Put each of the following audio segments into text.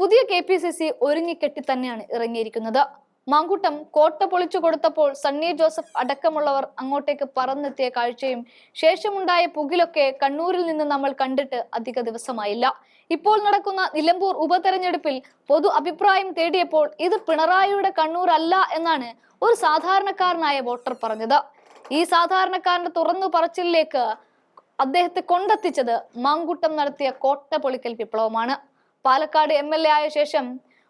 പുതിയ K P C C ഒരുങ്ങിക്കെട്ടി തന്നെയാണ് ഇറങ്ങിയിരിക്കുന്നത്. മാങ്കൂട്ടം കോട്ട പൊളിച്ചു കൊടുത്തപ്പോൾ സണ്ണി ജോസഫ് അടക്കമുള്ളവർ അങ്ങോട്ടേക്ക് പറന്നെത്തിയ കാഴ്ചയും ശേഷമുണ്ടായ പുകിലൊക്കെ കണ്ണൂരിൽ നിന്ന് നമ്മൾ കണ്ടിട്ട് അധിക ദിവസമായില്ല. ഇപ്പോൾ നടക്കുന്ന നിലമ്പൂർ ഉപതെരഞ്ഞെടുപ്പിൽ പൊതു അഭിപ്രായം തേടിയപ്പോൾ ഇത് പിണറായിയുടെ കണ്ണൂർ അല്ല എന്നാണ് ഒരു സാധാരണക്കാരനായ വോട്ടർ പറഞ്ഞത്. ഈ സാധാരണക്കാരന്റെ തുറന്നു പറച്ചിലേക്ക് അദ്ദേഹത്തെ കൊണ്ടെത്തിച്ചത് മാങ്കൂട്ടം നടത്തിയ കോട്ട പൊളിക്കൽ വിപ്ലവമാണ്. പാലക്കാട് എം എൽ എ ആയ ശേഷം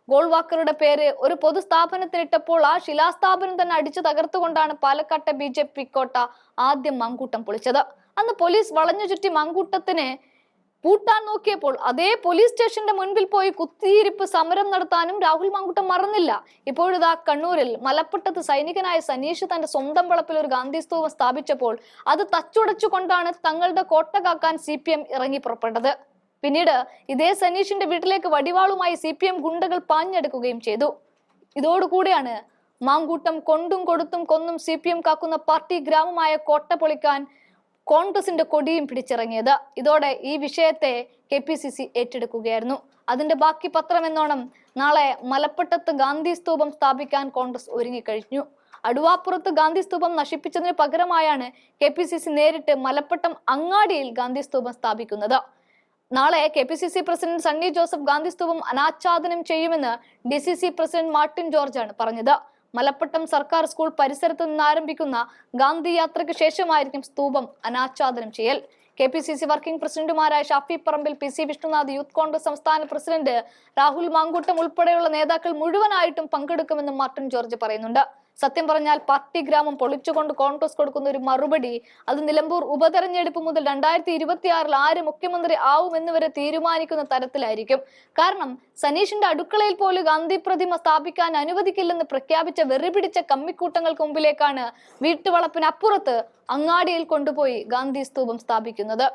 ഗോൾവാക്കറുടെ പേര് ഒരു പൊതുസ്ഥാപനത്തിനിട്ടപ്പോൾ ആ ശിലാസ്ഥാപനം തന്നെ അടിച്ചു തകർത്തുകൊണ്ടാണ് പാലക്കാട്ടെ ബി ജെ പി കോട്ട ആദ്യം മങ്കൂട്ടം പൊളിച്ചത്. അന്ന് പോലീസ് വളഞ്ഞു ചുറ്റി മങ്കൂട്ടത്തിന് പൂട്ടാൻ നോക്കിയപ്പോൾ അതേ പോലീസ് സ്റ്റേഷന്റെ മുൻപിൽ പോയി കുത്തിയിരിപ്പ് സമരം നടത്താനും രാഹുൽ മങ്കൂട്ടം മറന്നില്ല. ഇപ്പോഴിതാ കണ്ണൂരിൽ മലപ്പട്ടത്ത് സൈനികനായ സനീഷ് തന്റെ സ്വന്തം വളപ്പിൽ ഒരു ഗാന്ധി സ്തൂപം സ്ഥാപിച്ചപ്പോൾ അത് തച്ചുടച്ചുകൊണ്ടാണ് തങ്ങളുടെ കോട്ട കാക്കാൻ സി ഇറങ്ങി പുറപ്പെട്ടത്. പിന്നീട് ഇതേ സനീഷിന്റെ വീട്ടിലേക്ക് വടിവാളുമായി സി പി എം ഗുണ്ടകൾ പാഞ്ഞെടുക്കുകയും ചെയ്തു. ഇതോടുകൂടിയാണ് മാങ്കൂട്ടം കൊണ്ടും കൊടുത്തും കൊന്നും സി പി എം കാക്കുന്ന പാർട്ടി ഗ്രാമമായ കോട്ട പൊളിക്കാൻ കോൺഗ്രസിന്റെ കൊടിയും പിടിച്ചിറങ്ങിയത്. ഇതോടെ ഈ വിഷയത്തെ കെ പി സി സി ഏറ്റെടുക്കുകയായിരുന്നു. അതിന്റെ ബാക്കി പത്രം എന്നോണം നാളെ മലപ്പട്ടത്ത് ഗാന്ധി സ്തൂപം സ്ഥാപിക്കാൻ കോൺഗ്രസ് ഒരുങ്ങിക്കഴിഞ്ഞു. അടുവാപ്പുറത്ത് ഗാന്ധി സ്തൂപം നശിപ്പിച്ചതിന് പകരമായാണ് കെ പി സി സി നേരിട്ട് മലപ്പട്ടം അങ്ങാടിയിൽ ഗാന്ധി സ്തൂപം സ്ഥാപിക്കുന്നത്. നാളെ K P C C president Sunny Joseph Gandhi സ്തൂപം അനാച്ഛാദനം ചെയ്യുമെന്ന് D C C president Martin ജോർജാണ് പറഞ്ഞത്. മലപ്പട്ടം സർക്കാർ സ്കൂൾ പരിസരത്ത് നിന്ന് ആരംഭിക്കുന്ന ഗാന്ധി യാത്രയ്ക്ക് ശേഷമായിരിക്കും സ്തൂപം അനാച്ഛാദനം ചെയ്യൽ. K P C C working പ്രസിഡന്റുമാരായ Shafi Parambil P C Vishnunath youth congress സംസ്ഥാന പ്രസിഡന്റ് രാഹുൽ മാങ്കൂട്ടം ഉൾപ്പെടെയുള്ള നേതാക്കൾ മുഴുവനായിട്ടും പങ്കെടുക്കുമെന്നും മാർട്ടിൻ ജോർജ് പറയുന്നുണ്ട്. സത്യം പറഞ്ഞാൽ പാർട്ടി ഗ്രാമം പൊളിച്ചുകൊണ്ട് കോൺഗ്രസ് കൊടുക്കുന്ന ഒരു മറുപടി അത് നിലമ്പൂർ ഉപതെരഞ്ഞെടുപ്പ് മുതൽ രണ്ടായിരത്തി ഇരുപത്തി ആറിൽ ആര് മുഖ്യമന്ത്രി ആവുമെന്ന് വരെ തീരുമാനിക്കുന്ന തരത്തിലായിരിക്കും. കാരണം സനീഷിന്റെ അടുക്കളയിൽ പോലും ഗാന്ധി പ്രതിമ സ്ഥാപിക്കാൻ അനുവദിക്കില്ലെന്ന് പ്രഖ്യാപിച്ച വെറിപിടിച്ച കമ്മിക്കൂട്ടങ്ങൾക്ക് മുമ്പിലേക്കാണ് വീട്ടുവളപ്പിനപ്പുറത്ത് അങ്ങാടിയിൽ കൊണ്ടുപോയി ഗാന്ധി സ്തൂപം സ്ഥാപിക്കുന്നത്.